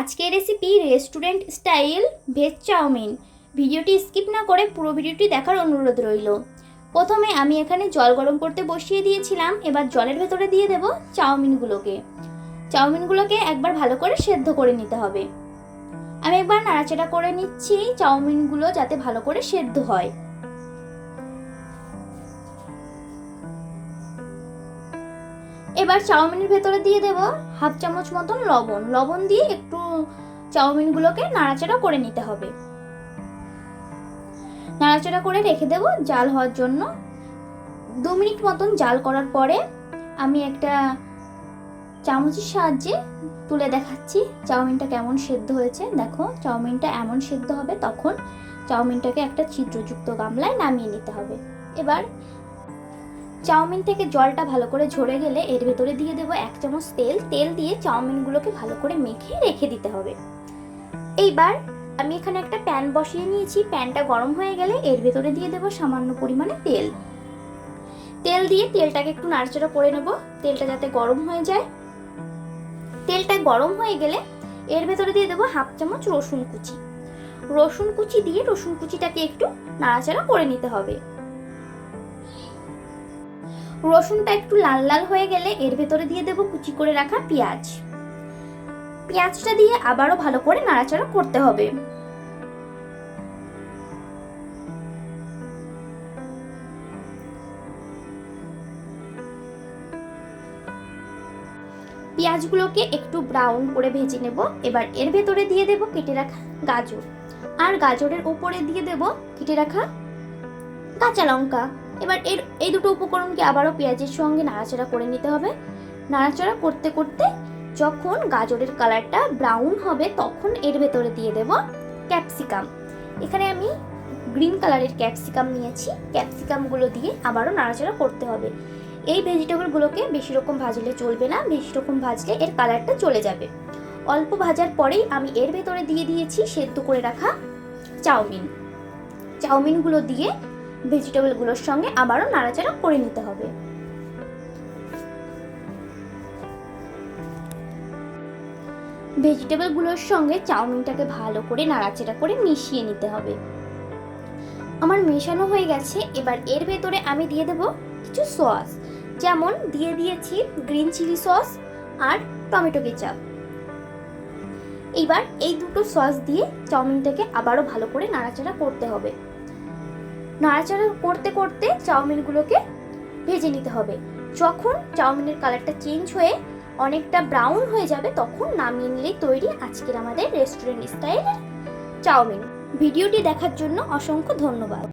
আজকের recipe restaurant style veg chowmein ভিডিওটি skip না করে পুরো ভিডিওটি দেখার অনুরোধ রইল। প্রথমে আমি এখানে জল গরম করতে বসিয়ে দিয়েছিলাম, এবার জলের ভেতরে দিয়ে দেব চাউমিনগুলোকে চাউমিনগুলোকে একবার ভালো করে সেদ্ধ করে নিতে হবে। আমি একবার নাড়াচাড়া করে নিচ্ছি চাউমিনগুলো যাতে ভালো করে সেদ্ধ হয়। এবার চাউমিনের ভেতরে দিয়ে দেব হাফ চামচ মতন লবণ। লবণ দিয়ে একটু চাউমিনগুলোকে নাড়াচাড়া করে নিতে হবে। নাড়াচাড়া করে রেখে দেব জাল হওয়ার জন্য। দু মিনিট মতন জাল করার পরে আমি একটা চামচের সাহায্যে তুলে দেখাচ্ছি চাউমিনটা কেমন সেদ্ধ হয়েছে। দেখো, চাউমিনটা এমন সেদ্ধ হবে তখন চাউমিনটাকে একটা ছিদ্রযুক্ত গামলায় নামিয়ে নিতে হবে। এবার চাউমিন থেকে জলটা ভালো করে ঝরে গেলে এর ভেতরে দিয়ে দেবো এক চামচ তেল। তেল দিয়ে চাউমিনগুলোকে ভালো করে মেখে রেখে দিতে হবে। এইবার আমি এখানে একটা প্যান বসিয়ে নিয়েছি। প্যানটা গরম হয়ে গেলে এর ভেতরে দিয়ে দেবো সামান্য পরিমাণে তেল। তেল দিয়ে তেলটাকে একটু নাড়াচাড়া করে নেব। তেলটা যাতে গরম হয়ে যায়। তেলটা গরম হয়ে গেলে এর ভেতরে দিয়ে দেবো হাফ চামচ রসুন কুচি। রসুন কুচি দিয়ে রসুন কুচিটাকে একটু নাড়াচাড়া করে নিতে হবে। রসুনটা একটু লাল লাল হয়ে গেলে এর ভেতরে দিয়ে দেবো কুচি করে রাখা পেঁয়াজ। পেঁয়াজটা দিয়ে আবারও ভালো করে নাড়াচাড়া করতে হবে। পেঁয়াজগুলোকে একটু ব্রাউন করে ভেজে নেব। এবার এর ভেতরে দিয়ে দেব কেটে রাখা গাজর। আর গাজরের উপরে দিয়ে দেব কেটে রাখা কাঁচা লঙ্কা। এবার এর, এই দুটো উপকরণকে আবারও পেঁয়াজের সঙ্গে নাড়াচাড়া করে নিতে হবে। নাড়াচাড়া করতে করতে যখন গাজরের কালারটা ব্রাউন হবে, তখন এর ভেতরে দিয়ে দেব ক্যাপসিকাম এখানে আমি গ্রিন কালারের ক্যাপসিকাম নিয়েছি। ক্যাপসিকামগুলো দিয়ে আবারও নাড়াচাড়া করতে হবে। এই ভেজিটেবলগুলোকে বেশি রকম ভাজলে চলবে না, বেশি রকম ভাজলে এর কালারটা চলে যাবে। অল্প ভাজার পরেই আমি এর ভেতরে দিয়ে দিয়েছি সেদ্ধ করে রাখা চাউমিন। চাউমিনগুলো দিয়ে ভেজিটেবলগুলোর সঙ্গে আবারও নাড়াচাড়া করে নিতে হবে। ভেজিটেবলগুলোর সঙ্গে চাউমিনটাকে ভালো করে নাড়াচাড়া করে মিশিয়ে নিতে হবে। আমার মেশানো হয়ে গেছে, এবার এর ভেতরে আমি দিয়ে দেব কিছু সস, যেমন দিয়ে দিয়েছি গ্রিন চিলি সস আর টমেটো কেচাপ। এইবার এই দুটো সস দিয়ে চাউমিনটাকে আবারও ভালো করে নাড়াচাড়া করতে হবে। নাড়াচাড়া করতে করতে চাউমিনগুলোকে ভেজে নিতে হবে। যখন চাউমিনের কালারটা চেঞ্জ হয়ে অনেকটা ব্রাউন হয়ে যাবে, তখন নামিয়ে নিলেই তৈরি আজকের আমাদের রেস্টুরেন্ট স্টাইলের চাউমিন। ভিডিওটি দেখার জন্য অসংখ্য ধন্যবাদ।